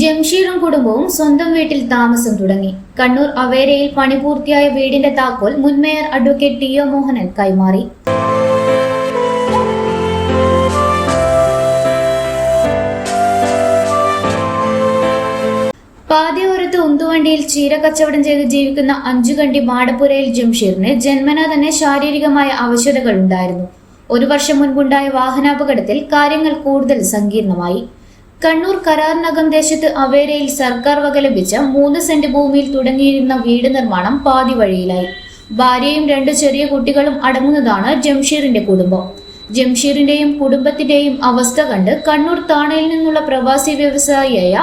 ജംഷീറും കുടുംബവും സ്വന്തം വീട്ടിൽ താമസം തുടങ്ങി. കണ്ണൂർ അവേരയിൽ പണി പൂർത്തിയായ വീടിന്റെ താക്കോൽ മുൻമേയർ അഡ്വക്കേറ്റ് ടി ഒ മോഹനൻ കൈമാറി. പാതയോരത്ത് ഉന്തുവണ്ടിയിൽ ചീര കച്ചവടം ചെയ്ത് ജീവിക്കുന്ന അഞ്ചുകണ്ടി മാടപ്പുരയിൽ ജംഷീറിന് ജന്മനാ തന്നെ ശാരീരികമായ അവശതകൾ ഉണ്ടായിരുന്നു ഒരു വർഷം മുൻപുണ്ടായ വാഹനാപകടത്തിൽ കാര്യങ്ങൾ കൂടുതൽ സങ്കീർണമായി. കണ്ണൂർ കരാറിനകം ദേശത്ത് അവേരയിൽ സർക്കാർ വക ലഭിച്ച മൂന്ന് സെന്റ് ഭൂമിയിൽ തുടങ്ങിയിരുന്ന വീട് നിർമ്മാണം പാതി വഴിയിലായി. ഭാര്യയും രണ്ട് ചെറിയ കുട്ടികളും അടങ്ങുന്നതാണ് ജംഷീറിന്റെ കുടുംബം. ജംഷീറിന്റെയും കുടുംബത്തിന്റെയും അവസ്ഥ കണ്ട് കണ്ണൂർ താണയിൽ നിന്നുള്ള പ്രവാസി വ്യവസായിയായ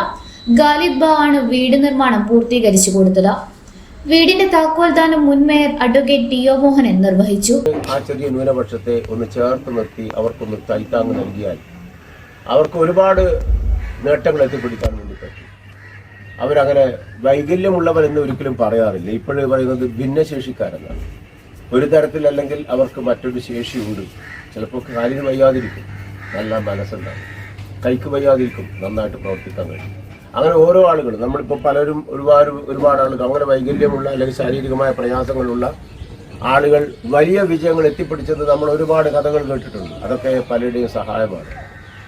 ഗാലിബ് ആണ് വീട് നിർമ്മാണം പൂർത്തീകരിച്ചു കൊടുത്തത്. വീടിന്റെ താക്കോൽ ദാനം മുൻ mayor advocate T O Mohanan നിർവഹിച്ചു. ആ ചെറിയ ന്യൂനപക്ഷത്തെ ഒന്ന് ചേർത്ത് നിർത്തി അവർക്കൊന്ന് കൈത്താങ് നൽകിയാൽ അവർക്ക് ഒരുപാട് നേട്ടങ്ങൾ എത്തിപ്പിടിക്കാൻ വേണ്ടി പറ്റും. അവരങ്ങനെ വൈകല്യമുള്ളവരെന്ന് ഒരിക്കലും പറയാറില്ല. ഇപ്പോഴും പറയുന്നത് ഭിന്നശേഷിക്കാരെന്നാണ്. ഒരു തരത്തിൽ അല്ലെങ്കിൽ അവർക്ക് മറ്റൊരു ശേഷിയുണ്ട്. ചിലപ്പോൾ കാലിന് വയ്യാതിരിക്കും. നല്ല മനസ്സുണ്ടാകും. കൈക്ക് വയ്യാതിരിക്കും. നന്നായിട്ട് പ്രവർത്തിക്കാൻ കഴിയും. അങ്ങനെ ഓരോ ആളുകളും നമ്മളിപ്പോൾ പലരും ഒരുപാട് ഒരുപാട് ആളുകൾ അങ്ങനെ വൈകല്യമുള്ള അല്ലെങ്കിൽ ശാരീരികമായ പ്രയാസങ്ങളുള്ള ആളുകൾ വലിയ വിജയങ്ങൾ എത്തിപ്പിടിച്ചത് നമ്മൾ ഒരുപാട് കഥകൾ കേട്ടിട്ടുണ്ട്. അതൊക്കെ പലരുടെയും സഹായമാണ്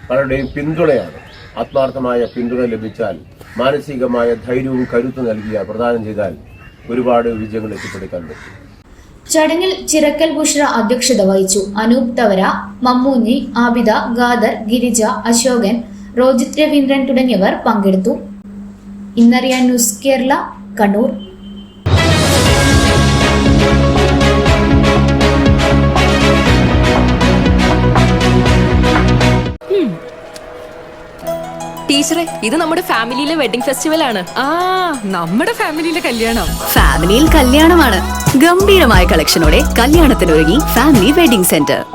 പലരുടെയും പിന്തുണയാണ്. ആത്മാർത്ഥമായ പിന്തുണ ലഭിച്ചാൽ മാനസികമായ ധൈര്യവും കരുത്തു നൽകിയ പ്രദാനം ചെയ്താൽ ഒരുപാട് വിജയങ്ങൾ എത്തിപ്പിടിക്കാൻ പറ്റും. ചടങ്ങിൽ ചിറക്കൽ ബുഷ്ര അധ്യക്ഷത വഹിച്ചു. അനൂപ് തവര മമ്മൂഞ്ഞി ആബിദ ഗാദർ ഗിരിജ അശോകൻ റോജിത് രവീന്ദ്രൻ തുടങ്ങിയവർ പങ്കെടുത്തു. ഇന്നറിയാൻ ന്യൂസ് കേരള കണ്ണൂർ. ടീച്ചറെ ഇത് നമ്മുടെ ഫാമിലിയിലെ വെഡിങ് ഫെസ്റ്റിവൽ ആണ്. ആ നമ്മുടെ ഫാമിലിയിലെ കല്യാണം. ഫാമിലിയിൽ കല്യാണമാണ്. ഗംഭീരമായ കളക്ഷനോടെ കല്യാണത്തിനൊരുങ്ങി ഫാമിലി വെഡിംഗ് സെന്റർ.